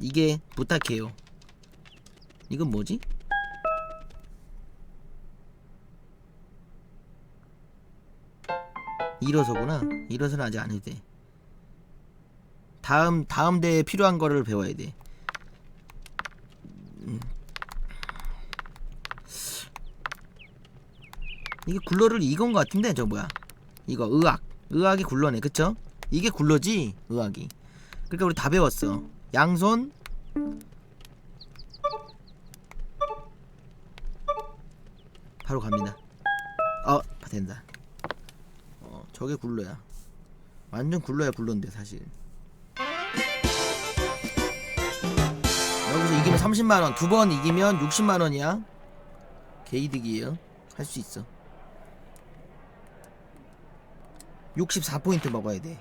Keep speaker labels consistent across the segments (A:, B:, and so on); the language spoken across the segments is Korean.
A: 이게 부탁해요. 이건 뭐지? 일어서구나. 일어서는 아직 안 해도 돼. 다음 다음 대에 필요한 거를 배워야 돼. 음. 이게 굴러를 이건 것 같은데 저 뭐야? 이거 의학 의학이 굴러네 그쵸? 이게 굴러지 의학이. 그러니까 우리 다 배웠어. 양손 바로 갑니다. 어 된다. 어 저게 굴러야. 완전 굴러야 굴러인데 사실. 여기서 이기면 30만원 두 번 이기면 60만원이야 개이득이에요 할 수 있어 64포인트 먹어야 돼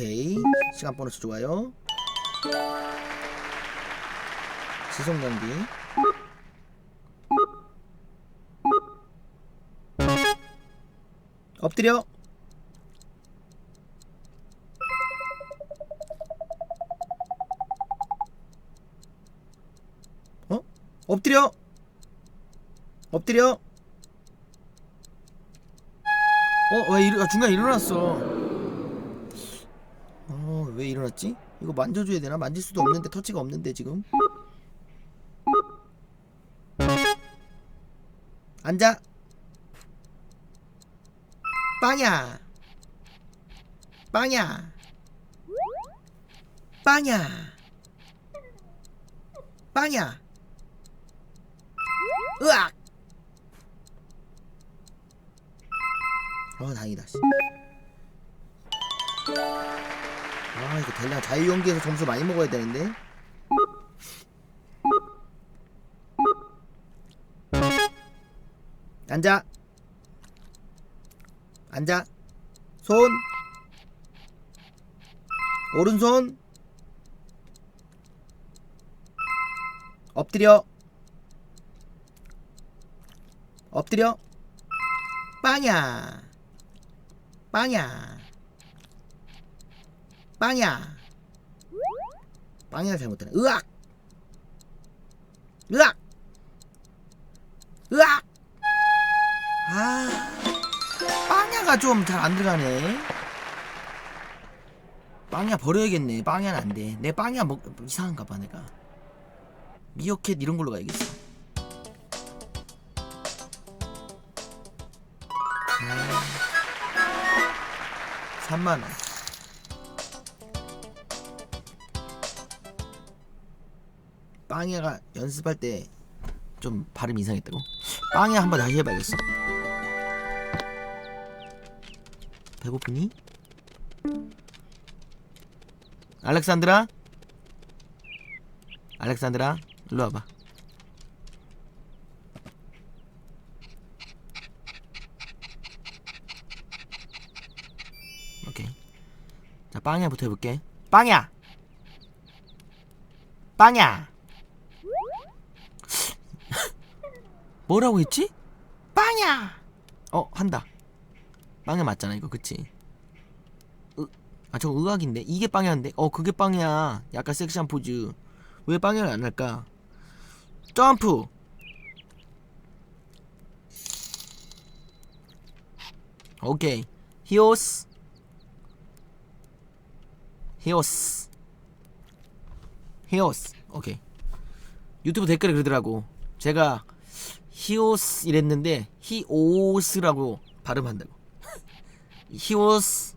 A: 오케이. 시간 보너스 좋아요. 지속 연기. 엎드려. 어? 엎드려. 엎드려. 어? 왜 일어, 아, 중간에 일어났어 일어났지? 이거 만져줘야 되나? 만질 수도 없는데 터치가 없는데 지금. 앉아. 빵야. 빵야. 빵야. 빵야. 으악! 어 다행이다 씨. 아 이거 대량 자유 연기에서 점수 많이 먹어야 되는데. 앉아. 앉아. 손. 오른손. 엎드려. 엎드려. 빵야. 빵야 빵야. 빵야 잘못하네. 으악! 으악! 으악! 아 빵야가 좀 잘 안 들어가네. 빵야 버려야겠네. 빵야는 안 돼. 내 빵야 먹 이상한가 봐 내가. 미어캣 이런 걸로 가야겠어. 아, 3만원 빵야가 연습할 때 좀 발음 이상했다고? 빵야 한번 다시 해봐야겠어 배고프니? 알렉산드라? 알렉산드라 일로 와봐 오케이 자 빵야부터 해볼게 빵야 빵야 뭐라고 했지? 빵야. 어 한다. 빵야 맞잖아 이거. 그치? 으, 아 저거 의학인데? 이게 빵야인데? 어 그게 빵야. 약간 섹시한 포즈. 왜 빵야를 안 할까? 점프! 오케이. 히오스. 히오스. 히오스. 오케이. 유튜브 댓글에 그러더라고. 제가 히오스 이랬는데 히오스라고 발음한다고. 히오스.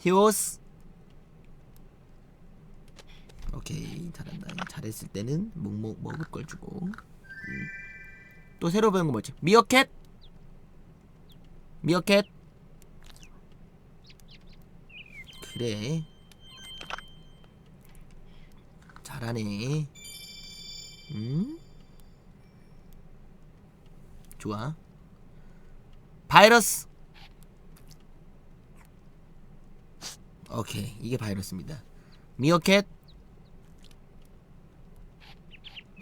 A: 히오스. 오케이 잘한다. 잘했을 때는 목, 목 먹을 걸 주고. 음. 또 새로 배운 거 뭐지? 미어캣. 미어캣. 그래. 잘하네. 음 좋아. 바이러스. 오케이 이게 바이러스입니다. 미어캣.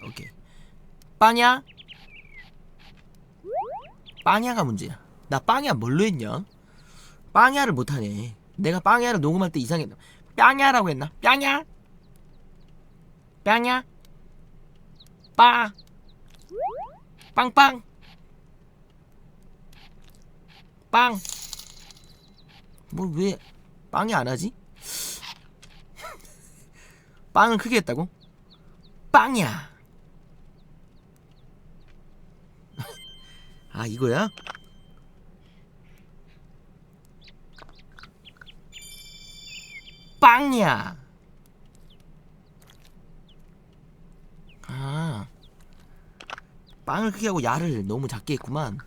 A: 오케이. 빵야. 빵야가 문제야. 나 빵야 뭘로 했냐? 빵야를 못하네. 내가 빵야를 녹음할 때 이상했나? 빵야라고 했나? 빵야? 빵야? 빠 빵빵 빵뭐왜 빵이 안 하지? 빵을 크게 했다고? 빵이야. 아 이거야? 빵이야. 아 빵을 크게 하고 야를 너무 작게 했구만.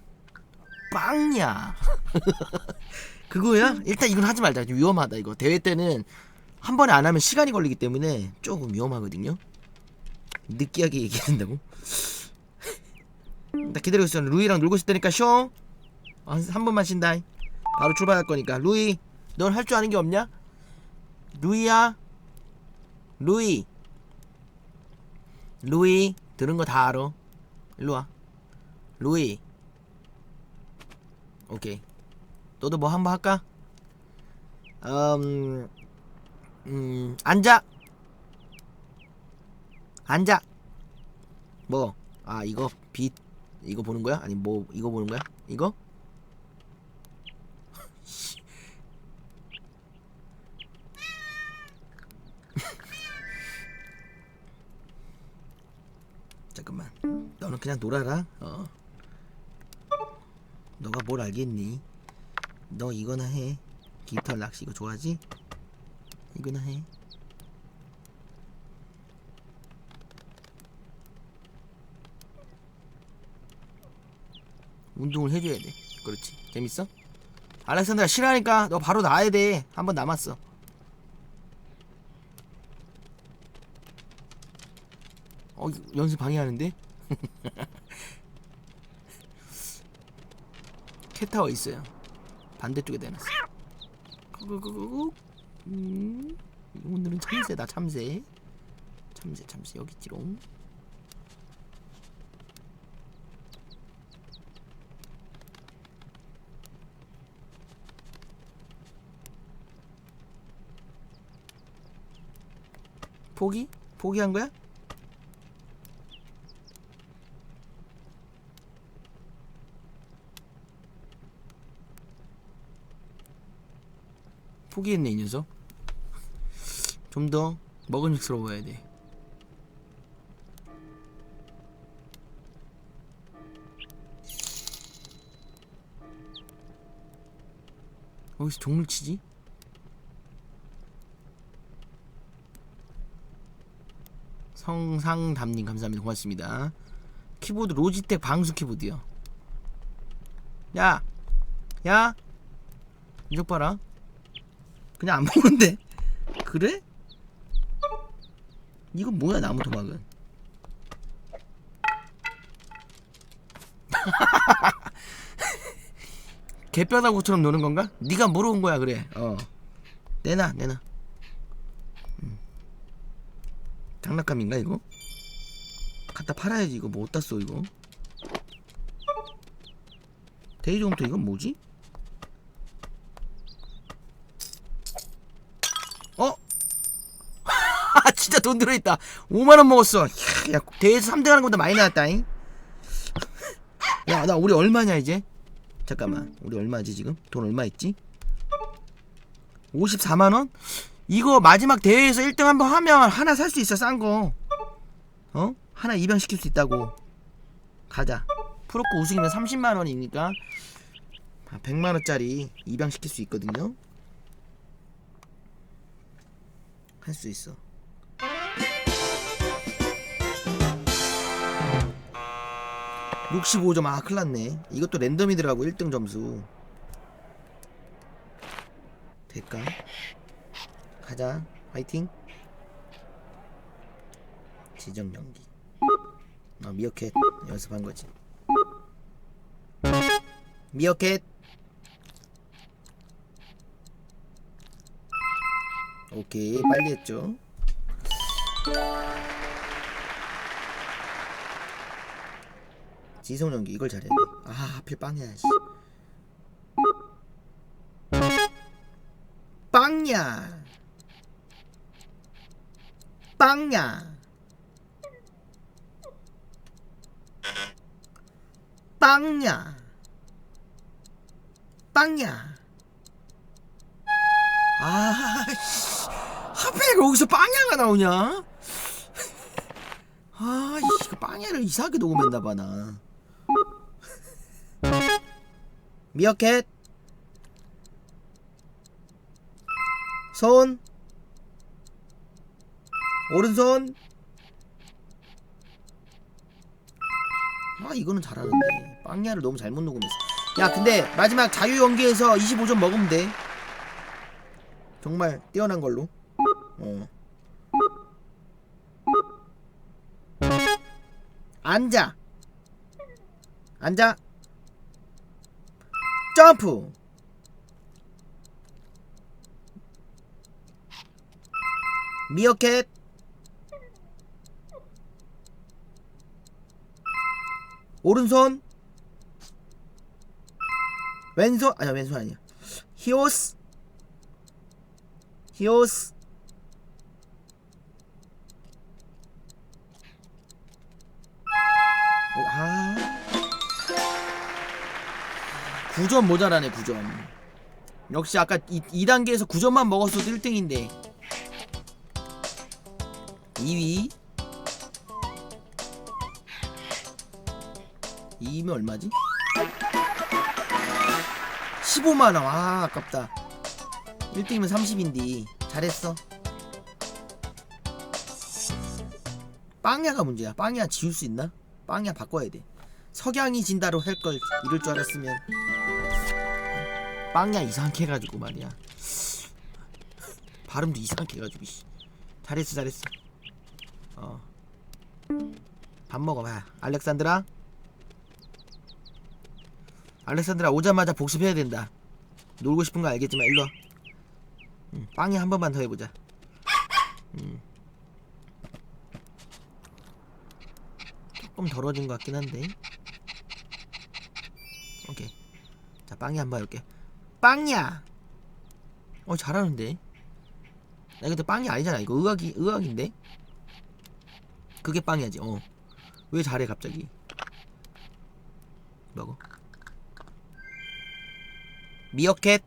A: 빵이야. 그거야? 일단 이건 하지 말자. 좀 위험하다 이거. 대회 때는 한 번에 안 하면 시간이 걸리기 때문에 조금 위험하거든요. 느끼하게 얘기한다고? 나 기다리고 있어. 루이랑 놀고 있을 테니까 쇼. 한, 한 번만 쉰다. 바로 출발할 거니까. 루이, 넌 할 줄 아는 게 없냐? 루이야. 루이. 루이, 들은 거 다 알아. 일로 와. 루이. 오케이. 너도 뭐 한번 할까? 음, 음, 앉아. 앉아. 뭐? 아 이거 빛 이거 보는 거야? 아니 뭐 이거 보는 거야? 이거? 잠깐만. 너는 그냥 놀아라. 어. 너가 뭘 알겠니? 너 이거나 해. 깃털 낚시 이거 좋아하지? 이거나 해. 운동을 해줘야 돼. 그렇지. 재밌어? 알렉산드라 싫어하니까 너 바로 나와야 돼. 한 번 남았어. 어 연습 방해하는데? 캣타워 있어요. 반대쪽에 내놨어. 구구구구. 음. 오늘은 참새다 참새. 참새 참새 여기 있지롱. 포기? 포기한 거야? 포기했네 이 녀석 좀 더 먹음직스러워야 돼 어디서 종을 치지? 성상담님 감사합니다 고맙습니다 키보드 로지텍 방수 키보드요 야! 야! 이쪽 봐라 그냥 안 보는데 그래? 이건 뭐야 나무 토막은 개뼈다구처럼 노는 건가? 네가 물어온 거야 그래 어 내놔 내놔 음. 장난감인가 이거? 갖다 팔아야지 이거 뭐 어디다 써 이거 데이종부터 이건 뭐지? 어? 아 진짜 돈 들어있다. 5만원 먹었어. 이야, 야 대회에서 3등 하는 것보다 많이 나왔다잉. 야 나 우리 얼마냐 이제? 잠깐만. 우리 얼마지 지금? 돈 얼마 있지? 54만원? 이거 마지막 대회에서 1등 한번 하면 하나 살 수 있어 싼거. 어? 하나 입양시킬 수 있다고. 가자. 프로포 우승이면 30만원이니까. 100만원짜리 입양시킬 수 있거든요. 할 수 있어. (65점) 아 큰일났네. 이것도 랜덤이더라고 1등 점수. 될까? 가자. 화이팅. 지정 연기. 아 미어캣 연습한 거지. 미어캣. 오케이 빨리 했죠 지성 연기 이걸 잘해야 돼 아 하필 빵이야 씨. 빵야. 빵야. 빵야. 빵야. 아 씨. 하필 여기서 빵야가 나오냐? 아 이거 빵야를 이상하게 녹음했나 봐 나 미어캣. 손. 오른손. 아 이거는 잘하는데. 빵야를 너무 잘못 녹음했어. 야 근데 마지막 자유 연기에서 25점 먹으면 돼. 정말 뛰어난 걸로. 어. 앉아. 앉아 점프. 미어캣. 오른손. 왼손 아니야 왼손 아니야. 히오스. 히오스 9점 모자라네 9점. 역시 아까 2, 2단계에서 9점만 먹었어도 1등인데. 2위. 2위면 얼마지? 15만원. 아 아깝다. 1등이면 30인데. 잘했어. 빵야가 문제야. 빵야 지울 수 있나? 빵야 바꿔야 돼. 석양이 진다로 할 걸 이럴 줄 알았으면 빵야 이상하게 해가지고 말이야. 발음도 이상하게 해가지고 씨. 잘했어 잘했어. 어밥 먹어봐. 알렉산드라? 알렉산드라 오자마자 복습해야 된다. 놀고 싶은 거 알겠지만 일로 와. 응, 빵야 한 번만 더 해보자. 음. 조금 덜어진 것 같긴 한데. 오케이. 자 빵이 한 번 해볼게 빵야. 어 잘하는데. 나 근데 빵이 아니잖아. 이거 의학이 의학인데? 그게 빵이야지. 어 왜 잘해 갑자기? 먹어 미어캣.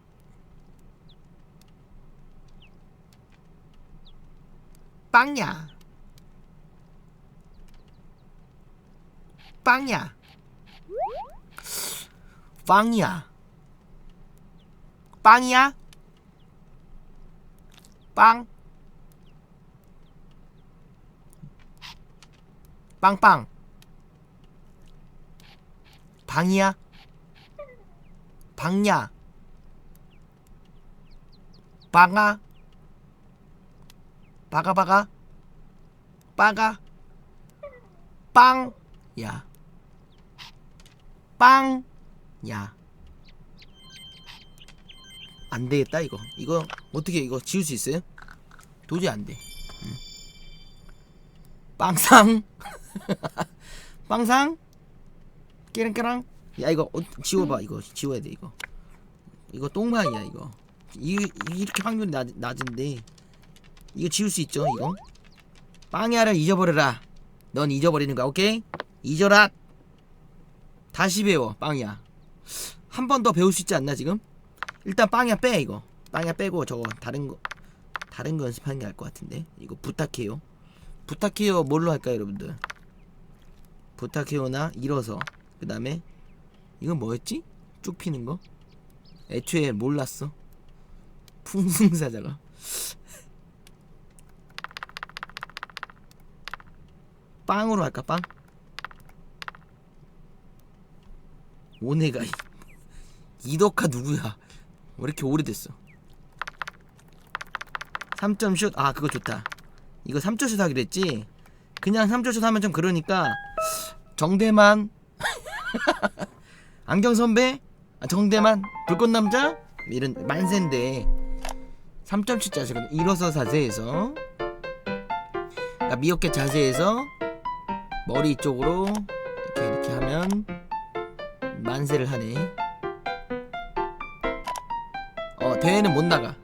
A: 빵야. 빵야. 빵이야 빵이야? 빵? 빵빵. 방이야? 방야. 방아? 바가바가? 빠가? 빵 야. 빵 야 안 되겠다 이거. 이거 어떻게 이거 지울 수 있어요? 도저히 안 돼. 음. 빵상? 빵상? 깨랑깨랑? 야 이거 어, 지워봐. 이거 지워야 돼 이거. 이거 똥망이야 이거. 이, 이렇게 확률이 낮, 낮은데. 이거 지울 수 있죠 이거? 빵야를 잊어버려라. 넌 잊어버리는 거야 오케이? 잊어라. 다시 배워 빵야. 한 번 더 배울 수 있지 않나 지금 일단 빵야 빼 이거. 빵야 빼고 저거 다른 거 다른 거 연습하는 게 나을 것 같은데. 이거 부탁해요. 부탁해요. 뭘로 할까요 여러분들? 부탁해요나 일어서. 그 다음에 이건 뭐였지? 쭉 피는 거? 애초에 몰랐어. 풍승사자가. 빵으로 할까 빵? 오네가 이- 이덕화 누구야 왜 이렇게 오래됐어? 3점 슛? 아 그거 좋다. 이거 3점 슛 하기로 했지? 그냥 3점 슛 하면 좀 그러니까. 정대만. 안경 선배? 아, 정대만? 불꽃 남자? 이런 만세인데. 3점슛 자세거든. 일어서 자세에서. 그러니까 미어캣 자세에서 머리 이쪽으로 이렇게 이렇게 하면 만세를 하네 어 대회는 못 나가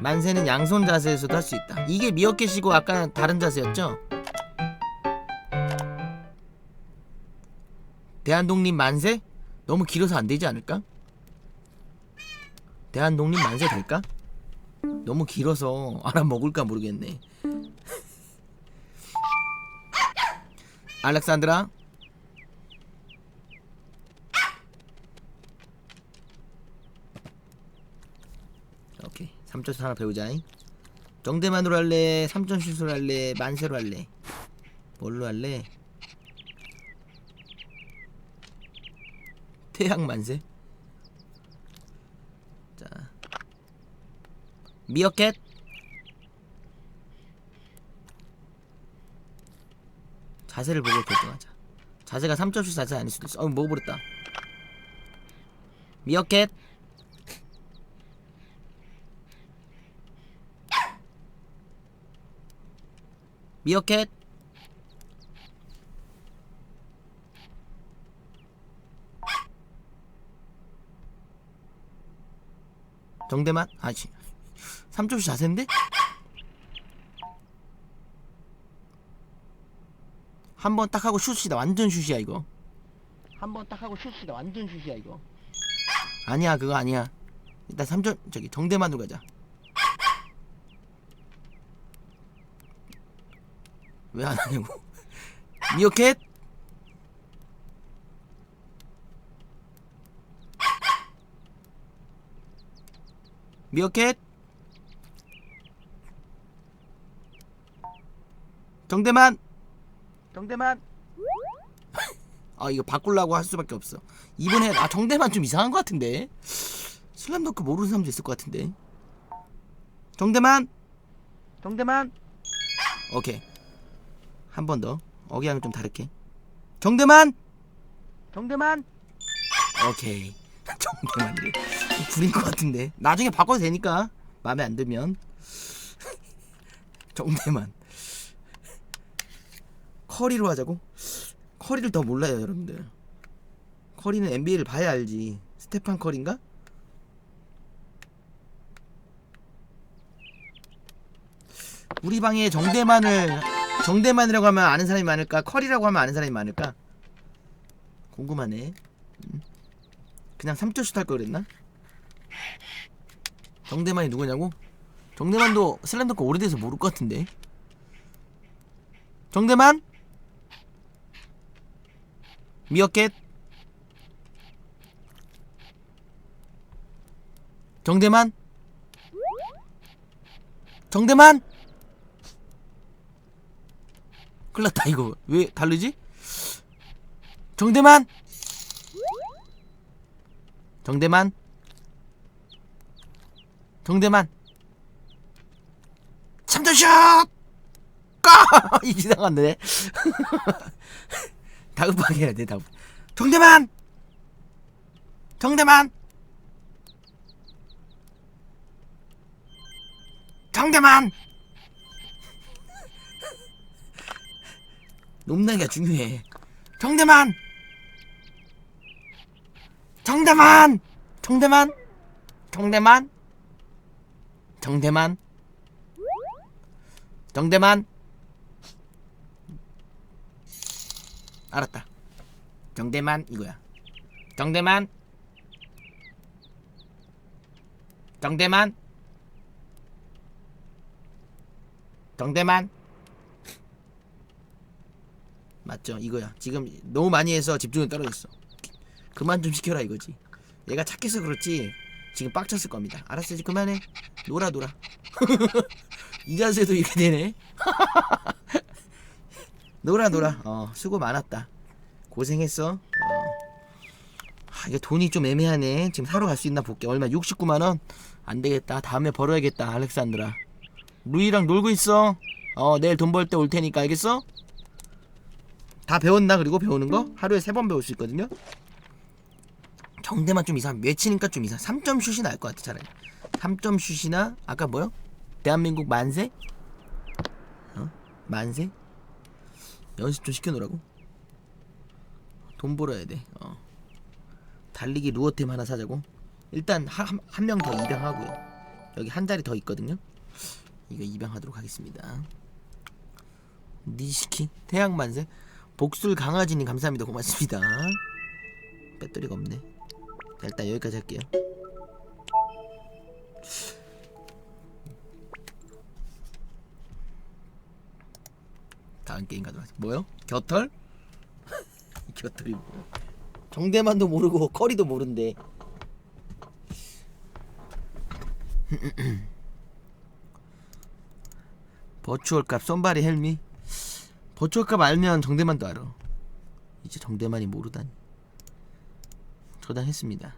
A: 만세는 양손 자세에서도 할 수 있다 이게 미어캣이고 아까 다른 자세였죠 대한독립 만세? 너무 길어서 안 되지 않을까? 대한독립 만세 될까? 너무 길어서 알아먹을까 모르겠네. 알렉산드라 오케이. 3점 하나 배우자 정대만으로 할래 3점 슛으로 할래 만세로 할래? 뭘로 할래? 태양 만세? 자. 미어캣? 자세를 보고 결정하자. 자세가 3점슛 자세 아닐 수도 있어. 어 먹어버렸다. 미어캣 미어캣. 정대만? 아씨. 3점슛 자세인데? 한 번 딱 하고 슛이다. 완전 슛이야 이거. 한 번 딱 하고 슛이다. 완전 슛이야 이거. 아니야 그거 아니야. 일단 3점 저기 정대만으로 가자 왜 안 하냐고. 미어캣 미어캣 정대만. 정대만. 아 이거 바꾸려고 할 수밖에 없어. 이번에 아 정대만 좀 이상한 것 같은데? 슬램덩크 모르는 사람도 있을 것 같은데. 정대만. 정대만. 오케이 한 번 더. 억양을 좀 다르게. 정대만! 정대만! 오케이. 정대만이래. 불인 것 같은데. 나중에 바꿔도 되니까. 마음에 안 들면. 정대만. 커리로 하자고? 커리를 더 몰라요 여러분들. 커리는 NBA를 봐야 알지. 스테판 커리인가? 우리 방에 정대만을 정대만이라고 하면 아는 사람이 많을까 커리라고 하면 아는 사람이 많을까 궁금하네 음. 그냥 3점 슛할 걸 그랬나? 정대만이 누구냐고? 정대만도 슬램덩크 오래돼서 모를 것 같은데 정대만? 미어캣? 정대만? 정대만? 큰일났다 이거 왜 다르지? 정대만? 정대만? 정대만? 3점슛! 까! 이상한데 다급하게 해야 돼 다급 정대만! 정대만! 정대만! 높나기가 중요해 정대만! 정대만! 정대만! 정대만! 정대만! 정대만! 알았다. 정대만 이거야. 정대만. 정대만. 정대만. 맞죠? 이거야. 지금 너무 많이 해서 집중이 떨어졌어. 그만 좀 시켜라 이거지. 얘가 착해서 그렇지. 지금 빡쳤을 겁니다. 알았어, 이제 그만해. 놀아 놀아. 이 자세도 이렇게 되네. 놀아 놀아 어 수고 많았다 고생했어 어. 아, 이게 돈이 좀 애매하네 지금 사러 갈 수 있나 볼게 얼마 69만 원 안 되겠다 다음에 벌어야겠다 알렉산드라 루이랑 놀고 있어 어 내일 돈 벌 때 올 테니까 알겠어? 다 배웠나 그리고 배우는 거? 하루에 세 번 배울 수 있거든요 정대만 좀 이상 외치니까 좀 이상 3점 슛이 나을 것 같아 차라리 3점 슛이나 아까 뭐요? 대한민국 만세? 어? 만세? 연습 좀 시켜놓으라고? 돈 벌어야 돼. 어. 달리기 루어템 하나 사자고. 일단 한 명 더 입양하고요. 여기 한 자리 더 있거든요. 이거 입양하도록 하겠습니다. 니시키 태양 만세 복술 강아지님 감사합니다. 고맙습니다. 배터리가 없네. 자, 일단 여기까지 할게요. 다음 게임 가도록 하죠. 뭐요? 겨털? 겨털이 뭐야? 정대만도 모르고 커리도 모른대. 버추얼 값 썸바리 헬미 버추얼 값 알면 정대만도 알아. 이제 정대만이 모르다니. 저장했습니다.